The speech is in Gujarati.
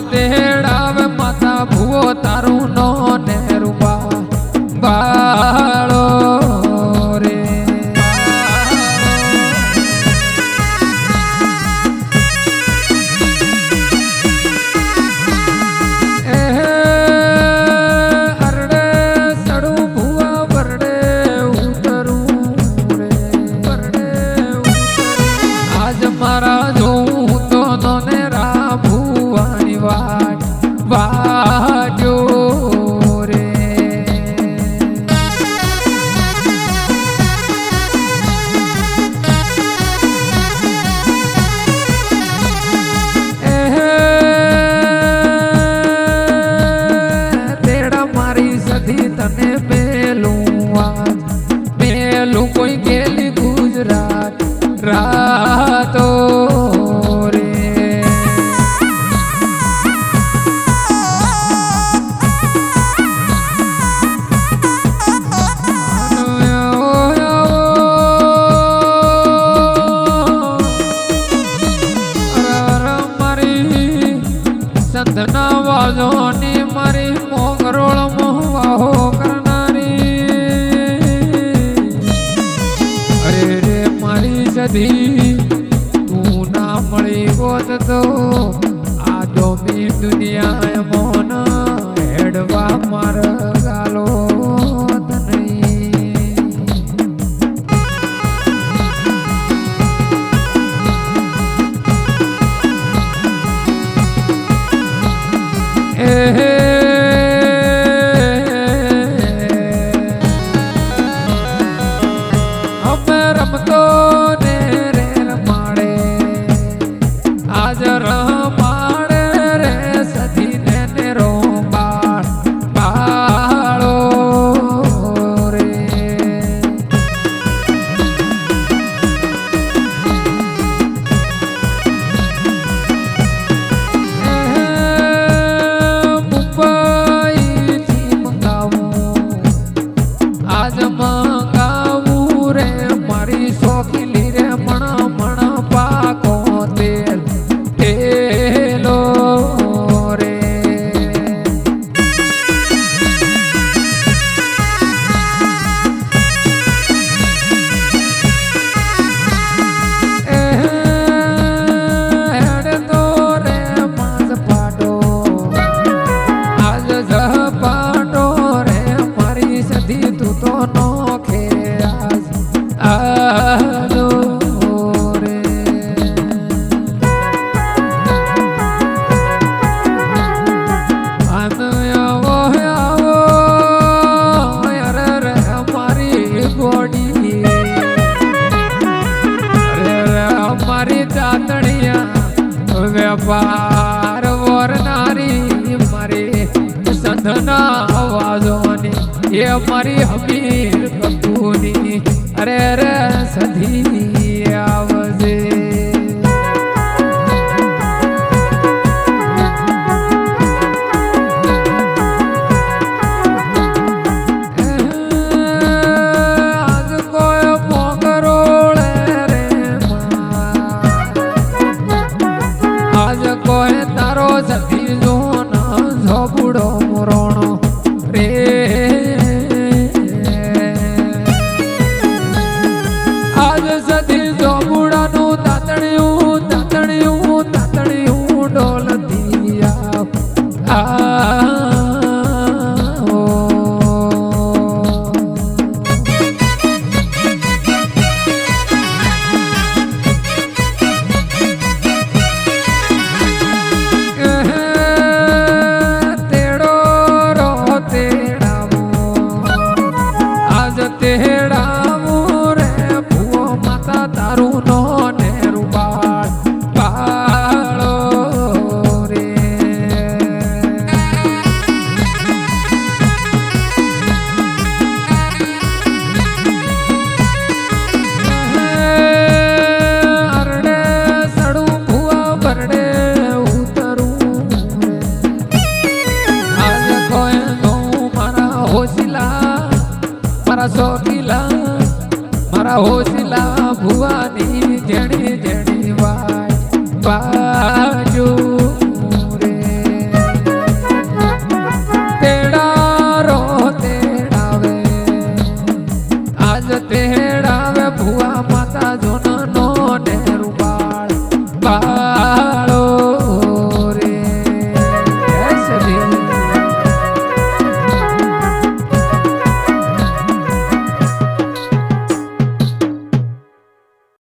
ટેડાવે માતા ભૂવો તારો દી હું ના મળી ગોત તો વેપાર વરનારી મારી સંધના વાજોની એ મારી હમીર કપૂની અરે રે સધી આવજે. મારા સોગીલા મારા હોજલા ભુવાની જેણી જેણી વાય બાજુ.